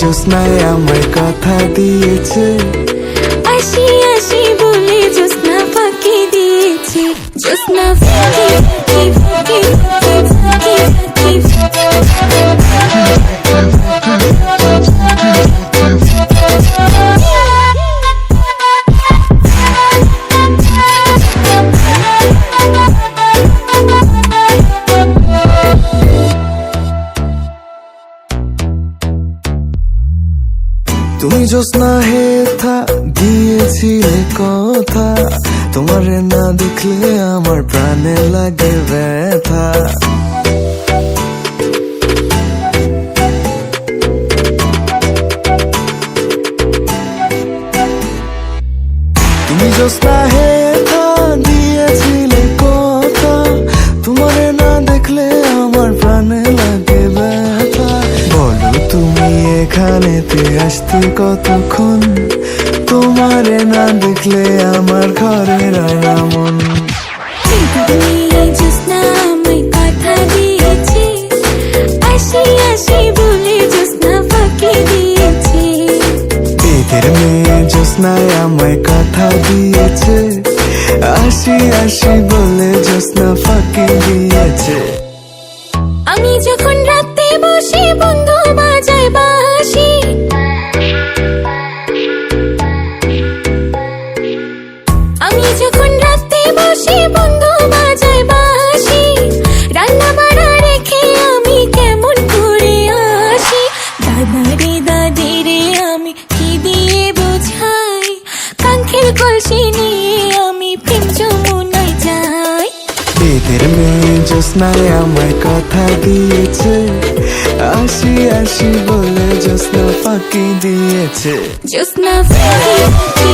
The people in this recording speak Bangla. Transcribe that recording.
জ্যোৎস্নায় আমায় কথা দিয়েছে। আসি আসি বলে জ্যোৎস্না ফাঁকি দিয়েছে। জ্যোৎস্না ফাঁকি ফাঁকি ফাঁকি ফাঁকি ফাঁকি। তুমি জ্যোৎস্না হে থা দিয়েছিলে কথা তোমারে না দেখলে আমার প্রাণে লাগে ব্যথা তুমি জ্যোৎস্না হে এখানেতে আসতে কতক্ষণ? তোমারে না দেখলে আমার ঘরে রয় মন। আমায় কথা দিয়েছে। আসি আসি বলে জ্যোৎস্না ফাঁকি দিয়েছে। এদের মেয়ে জ্যোৎস্নায় আমায় কথা দিয়েছে। আসি আসি বলে জ্যোৎস্না ফাঁকি দিয়েছে। আমি যখন রাতে বসে বন্ধু বসে বন্ধু বাজায় বাঁশি রান্না বাড়া রেখে আমি কেমন করে আসি? দাদা রে দাদি রে আমি কি দিয়ে বোঝাই? কাঙ্ক্ষের কলসি নিয়ে আমি প্রেম যমুনায় যাই। এদের মেয়ে আমায় কথা দিয়েছে। আসি আসি বলে জ্যোৎস্না ফাঁকি দিয়েছে। জ্যোৎস্না ফাঁকি